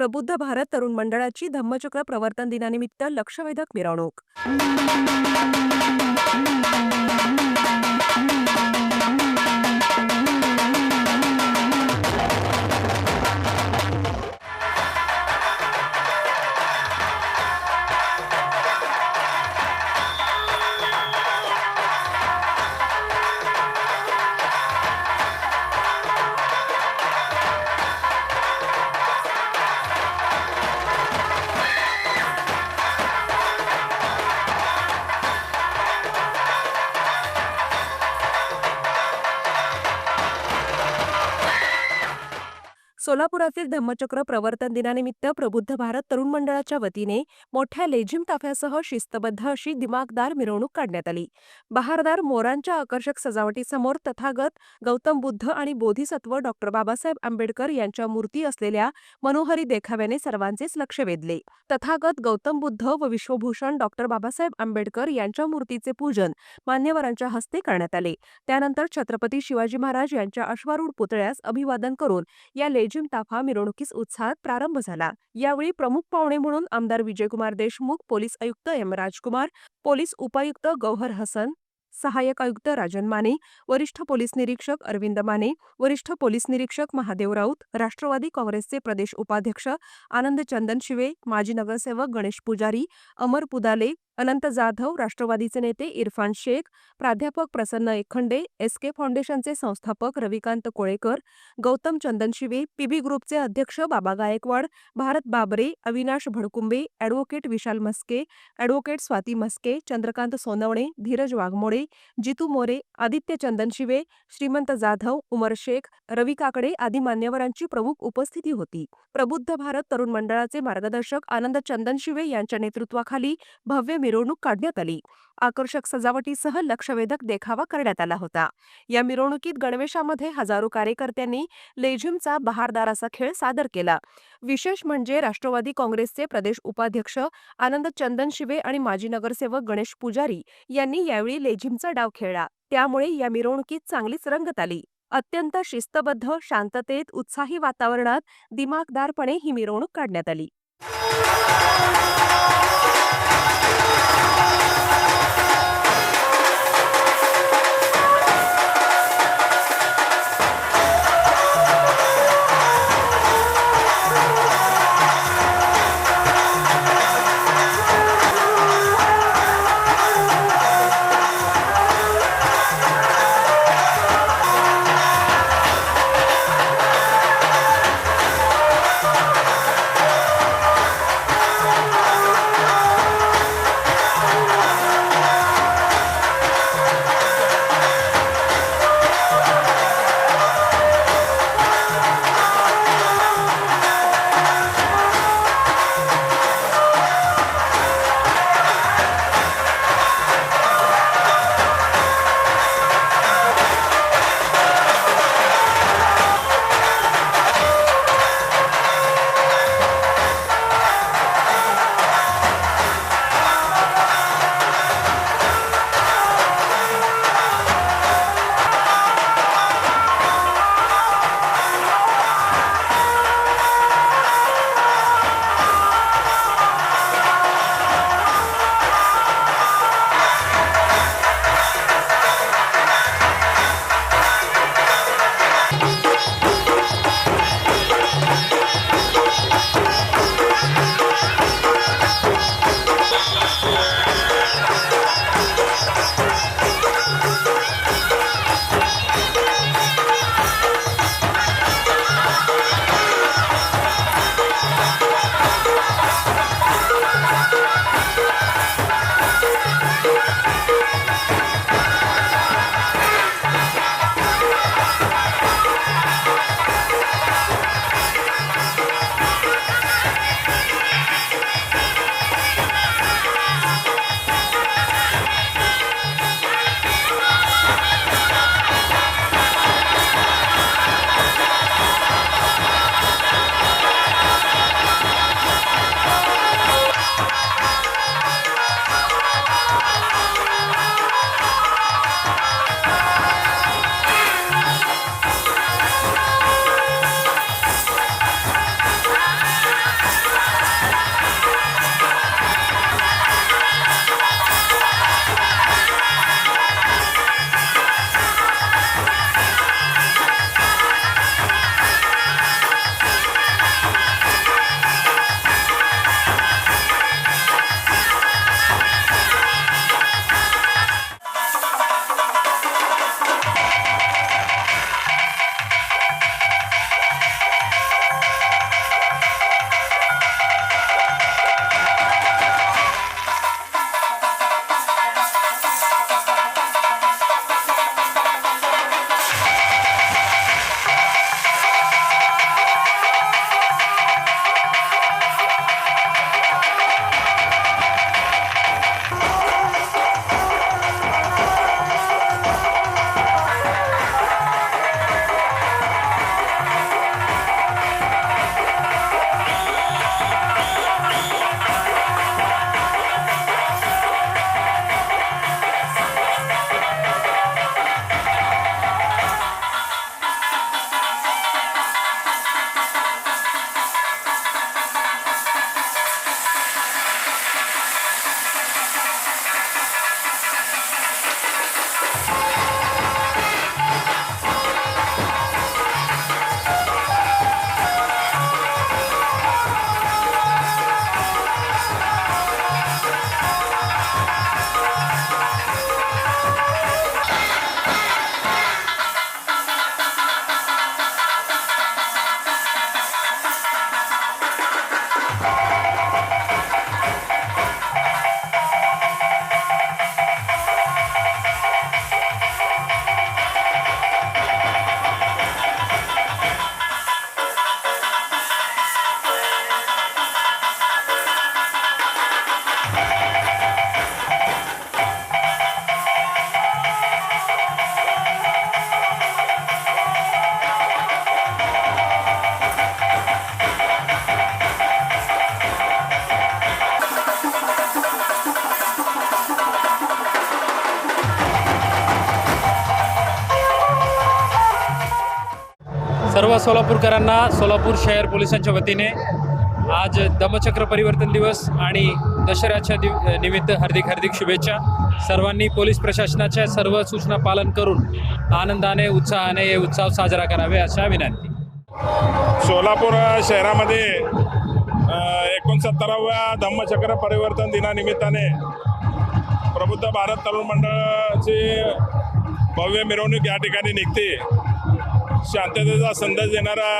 प्रबुद्ध भारत तरुण मंडळाची धम्मचक्र प्रवर्तन दिनानिमित्त लक्षवेधक मिरवणूक. सोलापुरातील धम्मचक्र प्रवर्तन दिनानिमित्त प्रबुद्ध भारत तरुण मंडळाच्या वतीने मोठ्या लेझिम ताफ्यासह शिस्तबद्ध अशी दिमागदार मिरवणूक काढण्यात आली. बहारदार मोरांच्या आकर्षक सजावटीसमोर तथागत गौतम बुद्ध आणि बोधिसत्व डॉक्टर बाबासाहेब आंबेडकर यांच्या मूर्ती असलेल्या मनोहरी देखाव्याने सर्वांचेच लक्ष वेधले. तथागत गौतम बुद्ध व विश्वभूषण डॉक्टर बाबासाहेब आंबेडकर यांच्या मूर्तीचे पूजन मान्यवरांच्या हस्ते करण्यात आले. त्यानंतर छत्रपती शिवाजी महाराज यांच्या अश्वारूढ पुतळ्यास अभिवादन करून या लेझिम ताफा मिरवणुकीस उत्साहात प्रारंभ झाला. यावेळी प्रमुख पाहुणे म्हणून आमदार विजयकुमार देशमुख पोलीस आयुक्त एम राजकुमार पोलीस उपायुक्त गौहर हसन सहाय्यक आयुक्त राजन माने वरिष्ठ पोलीस निरीक्षक अरविंद माने वरिष्ठ पोलीस निरीक्षक महादेव राऊत राष्ट्रवादी काँग्रेसचे प्रदेश उपाध्यक्ष आनंद चंदन शिवे माजी नगरसेवक गणेश पुजारी अमर पुदाले अनंत जाधव राष्ट्रवादीचे नेते इरफान शेख प्राध्यापक प्रसन्न एकखंडे एस के फाउंडेशनचे संस्थापक रविकांत कोळेकर गौतम चंदनशिवे पीबी ग्रुपचे अध्यक्ष बाबा गायकवाड भारत बाबरे अविनाश भडकुंबे ॲडव्होकेट विशाल मस्के ॲडव्होकेट स्वाती मस्के चंद्रकांत सोनवणे धीरज वाघमोडे जितू मोरे आदित्य चंदनशिवे श्रीमंत जाधव उमर शेख रवी काकडे आदी मान्यवरांची प्रमुख उपस्थिती होती. प्रबुद्ध भारत तरुण मंडळाचे मार्गदर्शक आनंद चंदनशिवे यांच्या नेतृत्वाखाली भव्य मिरवणूक काढण्यात आली. आकर्षक सजावटीसह लक्षवेधक देखावा करण्यात आला होता. या मिरवणुकीत गणवेशामध्ये हजारो कार्यकर्त्यांनी लेझिमचा बहारदार असा खेळ सादर केला. विशेष म्हणजे राष्ट्रवादी काँग्रेसचे प्रदेश उपाध्यक्ष आनंद चंदन शिवे आणि माजी नगरसेवक गणेश पुजारी यांनी यावेळी लेझिमचा डाव खेळला. त्यामुळे या मिरवणुकीत चांगलीच रंगत आली. अत्यंत शिस्तबद्ध शांततेत उत्साही वातावरणात दिमागदारपणे ही मिरवणूक काढण्यात आली. सर्व सोलापूरकरांना सोलापूर शहर पोलिसांच्या वतीने आज दमचक्र परिवर्तन दिवस आणि दसऱ्याच्या दिव निमित्त हार्दिक हार्दिक शुभेच्छा. सर्वांनी पोलीस प्रशासनाच्या सर्व सूचना पालन करून आनंदाने उत्साहाने हे उत्सव साजरा करावे अशा विनंती. सोलापूर शहरामध्ये एकोणसत्तराव्या धम्मचक्र परिवर्तन दिनानिमित्ताने प्रबुद्ध भारत तरुण मंडळाची भव्य मिरवणूक या ठिकाणी निघते. शांततेचा संदेश देणारा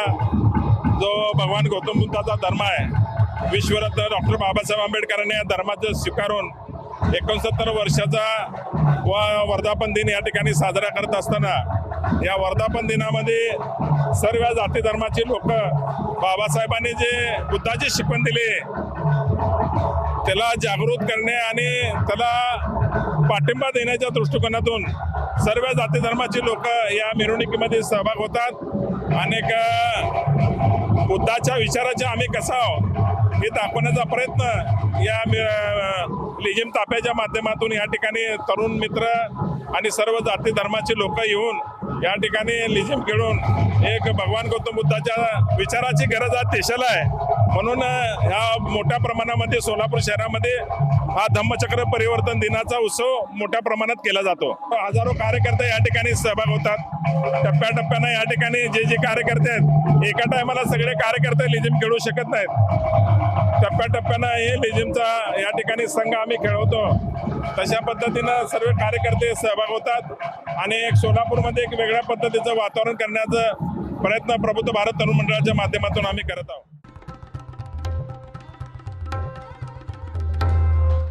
जो भगवान गौतम बुद्धाचा धर्म आहे विश्वरत्न डॉक्टर बाबासाहेब आंबेडकरांनी या धर्माचं स्वीकारून एकोणसत्तर वर्षाचा व वर्धापन दिन या ठिकाणी साजरा करत असताना या वर्धापन दिनामध्ये सर्व जाती धर्माची लोक बाबासाहेबांनी जे बुद्धाची शिकवण दिली त्याला जागृत करणे आणि त्याला पाठिंबा देण्याच्या दृष्टिकोनातून सर्व जाती धर्माची लोक या मिरवणुकीमध्ये सहभाग होतात. अनेक बुद्धाच्या विचाराचे आम्ही कसा आहोत हे दाखवण्याचा प्रयत्न या मि- ताप्याच्या माध्यमातून या ठिकाणी तरुण मित्र आणि सर्व जाती धर्माचे लोक येऊन या ठिकाणी लिजिम खेळून एक भगवान गौतम बुद्धाच्या विचाराची गरज आज देशाला आहे. म्हणून ह्या मोठ्या प्रमाणामध्ये सोलापूर शहरामध्ये हा धम्मचक्र परिवर्तन दिनाचा उत्सव मोठ्या प्रमाणात केला जातो. हजारो कार्यकर्ते या ठिकाणी सहभाग होतात. टप्प्याटप्प्यानं या ठिकाणी जे जे कार्यकर्ते आहेत एका टायमाला सगळे कार्यकर्ते लिजिम खेळू शकत नाहीत. टप्प्याटप्प्यानं हे लेझिमचा या ठिकाणी संघ आम्ही खेळवतो. तशा पद्धतीनं सर्व कार्यकर्ते सहभाग होतात आणि एक सोलापूरमध्ये एक वेगळ्या पद्धतीचं वातावरण करण्याचा प्रयत्न प्रबुद्ध भारत तरुण मंडळाच्या माध्यमातून आम्ही करत आहोत.